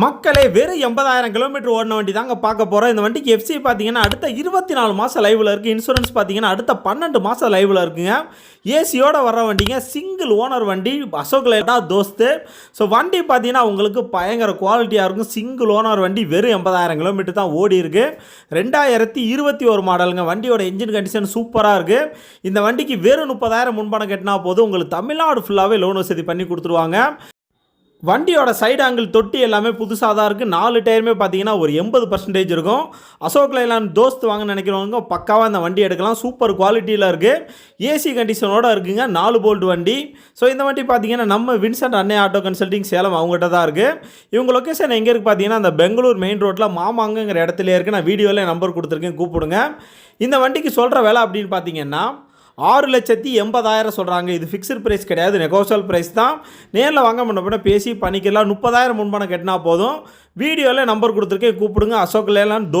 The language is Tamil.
மக்களே வெறும் எண்பதாயிரம் கிலோமீட்டர் ஓடின வண்டி தாங்க பார்க்க போகிறோம் இந்த வண்டிக்கு எஃப்சி பார்த்தீங்கன்னா அடுத்த இருபத்தி நாலு மாதம் லைவில் இருக்குது இன்சூரன்ஸ் பார்த்தீங்கன்னா அடுத்த பன்னெண்டு மாதம் லைவில் இருக்குங்க. ஏசியோட வர வண்டிங்க சிங்கிள் ஓனர் வண்டி அசோக் லேட்டா தோஸ்து. ஸோ வண்டி பார்த்தீங்கன்னா உங்களுக்கு பயங்கர குவாலிட்டியாக இருக்கும். சிங்கிள் ஓனர் வண்டி வெறும் எண்பதாயிரம் கிலோமீட்டர் தான் ஓடி இருக்கு. ரெண்டாயிரத்தி இருபத்தி ஒரு மாடலுங்க வண்டியோட இன்ஜின் கண்டிஷன் சூப்பராக இருக்குது இந்த வண்டிக்கு வெறும் முப்பதாயிரம் முன்பணம் கட்டினா போதும். உங்களுக்கு தமிழ்நாடு ஃபுல்லாகவே லோன் வசதி பண்ணி கொடுத்துருவாங்க. வண்டியோட சைடு ஆங்கிள் தொட்டி எல்லாமே புதுசாக தான் இருக்குது நாலு டயருமே பார்த்தீங்கன்னா ஒரு எண்பது பர்சன்டேஜ் இருக்கும். அசோக் லைலான் தோஸ்த் வாங்க நினைக்கிறவங்க பக்காவாக இந்த வண்டி எடுக்கலாம். சூப்பர் குவாலிட்டியில் இருக்குது ஏசி கண்டிஷனோட இருக்குங்க. நாலு போல்ட் வண்டி. ஸோ இந்த வண்டி பார்த்தீங்கன்னா நம்ம வின்சென்ட் அன்னை ஆட்டோ கன்சல்டிங் சேலம் அவங்ககிட்ட தான் இருக்குது இவங்க லொக்கேஷன் எங்கே இருக்குது பார்த்தீங்கன்னா அந்த பெங்களூர் மெயின் ரோட்டில் மாமாங்கங்கிற இடத்துல இருக்குது நான் வீடியோவில் நம்பர் கொடுத்துருக்கேன். கூப்பிடுங்க. இந்த வண்டிக்கு சொல்கிற வேலை அப்படின்னு பார்த்தீங்கன்னா ஆறு லட்சத்தி எண்பதாயிரம் சொல்கிறாங்க இது ஃபிக்ஸ்டு ப்ரைஸ் கிடையாது நெகோசியல் ப்ரைஸ் தான். நேரில் வாங்க முன்ன பேசி பண்ணிக்கலாம் முப்பதாயிரம் முன்பணம் கட்டினா போதும். வீடியோவில் நம்பர் கொடுத்துருக்கேன் கூப்பிடுங்க. அசோக் லேலான் தோஸ்